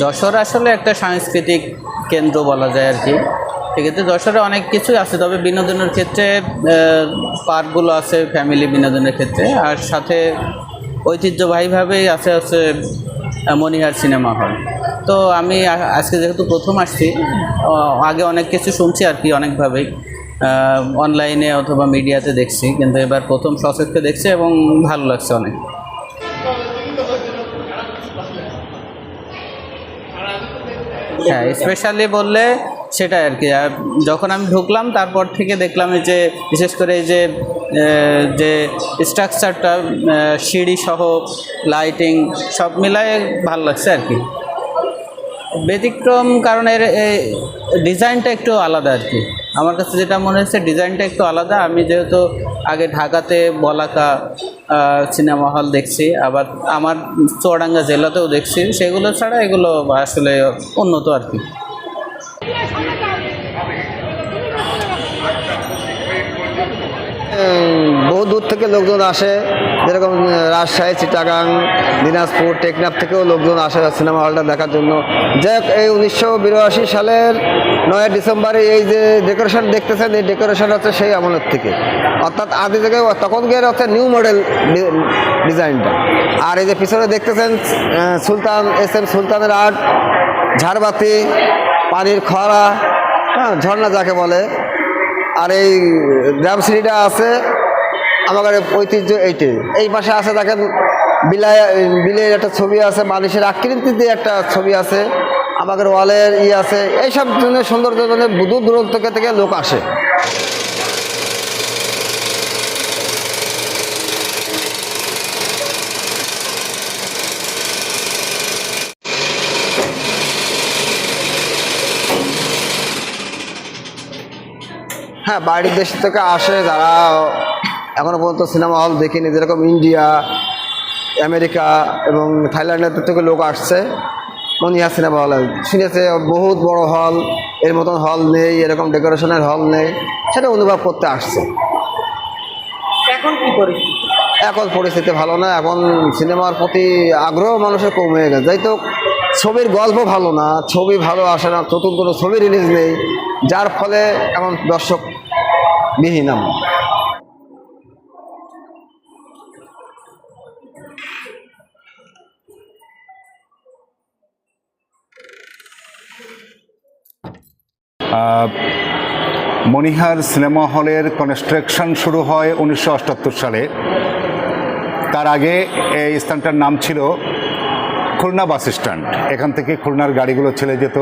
যশোর আসলে একটা সাংস্কৃতিক কেন্দ্র বলা যায় আর কি। সেক্ষেত্রে যশোরে অনেক কিছুই আছে তবে বিনোদনের ক্ষেত্রে পার্কগুলো আছে ফ্যামিলি বিনোদনের ক্ষেত্রে। আর সাথে ঐতিহ্যবাহীভাবেই আছে আছে আহ, মণিহার সিনেমা হল। তো আমি আজকে যেহেতু প্রথম আসছি আগে অনেক কিছু শুনছি আর কি অনেকভাবেই। অনলাইনে অথবা মিডিয়াতে দেখছি কিন্তু এবার প্রথম সচক্ষে দেখছি এবং ভালো লাগছে অনেক। হ্যাঁ স্পেশালি বললে সেটাই আর কি। আর যখন আমি ঢুকলাম তারপর থেকে দেখলাম এই যে বিশেষ করে এই যে যে স্ট্রাকচারটা সিঁড়ি সহ লাইটিং সব মিলায় ভালো লাগছে আর কি। ব্যতিক্রম কারণের এই ডিজাইনটা একটু আলাদা আর কি। আমার কাছে যেটা মনে হচ্ছে ডিজাইনটা একটু আলাদা। আমি যেহেতু আগে ঢাকাতে বলাকা সিনেমা হল দেখছি, আবার আমার চুয়াডাঙ্গা জেলাতেও দেখছি, সেগুলো ছাড়া এগুলো আসলে উন্নত আর কি। বহু দূর থেকে লোকজন আসে। যেরকম রাজশাহী, চিটাগাং, দিনাজপুর, টেকনাফ থেকেও লোকজন আসে সিনেমা হলটা দেখার জন্য। যাই এই উনিশশো বিরাশি সালের নয় ডিসেম্বরে এই যে ডেকোরেশন দেখতেছেন, এই ডেকোরেশন হচ্ছে সেই আমলের থেকে। অর্থাৎ আদি থেকে তখন গিয়ে হচ্ছে নিউ মডেল ডিজাইনটা। আর এই যে পিছনে দেখতেছেন সুলতান, এস এম সুলতানের আর্ট, ঝাড়বাতি, পানির খরা হ্যাঁ ঝর্ণা যাকে বলে। আর এই সিঁড়িটা আছে আমাদের ঐতিহ্য এইটাই। এই পাশে আছে দেখেন বিলায় বিলের একটা ছবি আছে মানুষের আকৃতিতে একটা ছবি আছে, আমাদের ওয়ালের ই আছে, এইসব জন্য সৌন্দর্য জন্য দূর দূরান্ত থেকে থেকে লোক আসে। হ্যাঁ বাইরের দেশ থেকে আসে যারা এখনও পর্যন্ত সিনেমা হল দেখিনি যেরকম ইন্ডিয়া আমেরিকা এবং থাইল্যান্ডের থেকে লোক আসছে। মনিয়া সিনেমা হলে শুনেছে বহুত বড় হল এর মতন হল নেই এরকম ডেকোরেশনের হল নেই সেটা অনুভব করতে আসছে। এখন কি পরিস্থিতি? এখন পরিস্থিতি ভালো না এখন সিনেমার প্রতি আগ্রহ মানুষের কমে গেছে। যাই তো ছবির গল্প ভালো না ছবি ভালো আসে না নতুন কোনো ছবি রিলিজ নেই যার ফলে এখন দর্শক বিহীন আমরা। আহ, মণিহার সিনেমা হলের কনস্ট্রাকশন শুরু হয় উনিশশো সালে। তার আগে এই স্থানটার নাম ছিল খুলনা বাস স্ট্যান্ড। এখান থেকে খুলনার গাড়িগুলো ছেড়ে যেত।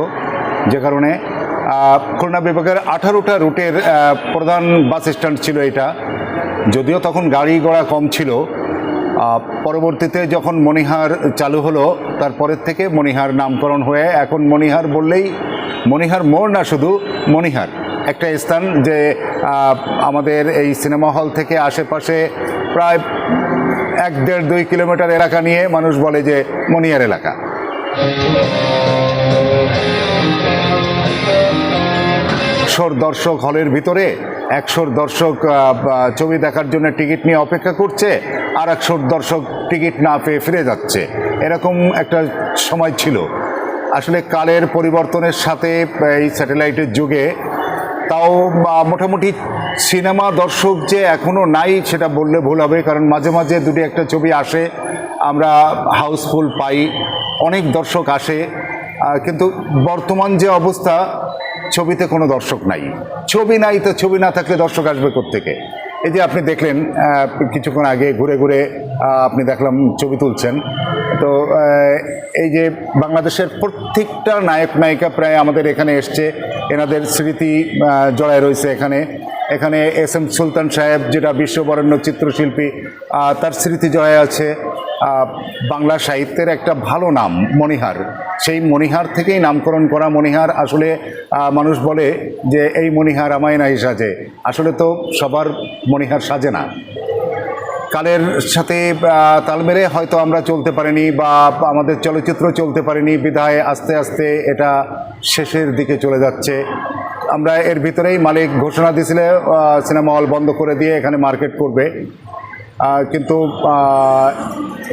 যে কারণে খুলনা বিভাগের আঠারোটা রুটের প্রধান বাস স্ট্যান্ড ছিল এটা। যদিও তখন গাড়ি ঘোড়া কম ছিল পরবর্তীতে যখন মণিহার চালু হলো, তারপরের থেকে মণিহার নামকরণ হয়ে এখন মণিহার বললেই মণিহার মোড় না, শুধু মণিহার। একটা স্থান যে আমাদের এই সিনেমা হল থেকে আশেপাশে প্রায় এক দেড় দুই কিলোমিটার এলাকা নিয়ে মানুষ বলে যে মণিহার এলাকা। দর্শক হলের ভিতরে একশোর দর্শক ছবি দেখার জন্য টিকিট নিয়ে অপেক্ষা করছে, আর একশোর দর্শক টিকিট না পেয়ে ফিরে যাচ্ছে। এরকম একটা সময় ছিল। আসলে কালের পরিবর্তনের সাথে এই স্যাটেলাইটের যুগে, তাও মোটামুটি সিনেমা দর্শক যে এখনও নাই, সেটা বললে ভুল হবে, কারণ মাঝে মাঝে দুটি একটা ছবি আসে, আমরা হাউসফুল পাই, অনেক দর্শক আসে কিন্তু বর্তমান যে অবস্থা ছবিতে কোনো দর্শক নাই। ছবি নাই তো ছবি না থাকলে দর্শক আসবে থেকে এই যে আপনি দেখলেন কিছুক্ষণ আগে ঘুরে ঘুরে আপনি দেখলাম ছবি তুলছেন। তো এই যে বাংলাদেশের প্রত্যেকটা নায়ক, নায়িকা প্রায় আমাদের এখানে এসছে। এনাদের স্মৃতি জড়ায় রয়েছে এখানে। এখানে এস এম সুলতান সাহেব, যেটা বিশ্ববরেণ্য চিত্রশিল্পী তার স্মৃতি জড়ায় আছে। বাংলা সাহিত্যের একটা ভালো নাম, মণিহার। সেই মণিহার থেকেই নামকরণ করা মণিহার আসলে মানুষ বলে যে, এই মণিহার আমায় নাই সাজে। আসলে তো সবার মণিহার সাজে না। কালের সাথে তাল মেরে হয়তো আমরা চলতে পারিনি বা আমাদের চলচ্চিত্র চলতে পারিনি বিধায় আস্তে আস্তে এটা শেষের দিকে চলে যাচ্ছে। আমরা এর ভিতরেই মালিক ঘোষণা দিয়েছিলে সিনেমা হল বন্ধ করে দিয়ে এখানে মার্কেট করবে। কিন্তু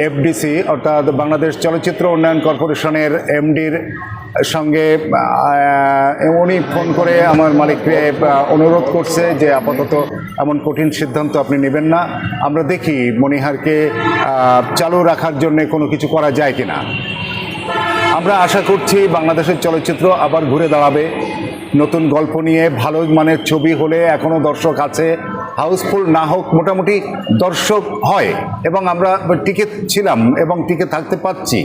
এফডিসি অর্থাৎ বাংলাদেশ চলচ্চিত্র উন্নয়ন কর্পোরেশনের এমডির সঙ্গে উনি ফোন করে আমার মালিককে অনুরোধ করছে যে আপাতত এমন কঠিন সিদ্ধান্ত আপনি নেবেন না। আমরা দেখি মনিহারকে চালু রাখার জন্য কোনো কিছু করা যায় কি না আমরা আশা করছি বাংলাদেশের চলচ্চিত্র আবার ঘুরে দাঁড়াবে। নতুন গল্প নিয়ে ভালো মানের ছবি হলে এখনও দর্শক আছে। হাউসফুল না হোক মোটামুটি দর্শক হয়। এবং আমরা টিকে ছিলাম এবং টিকে থাকতে পারছি।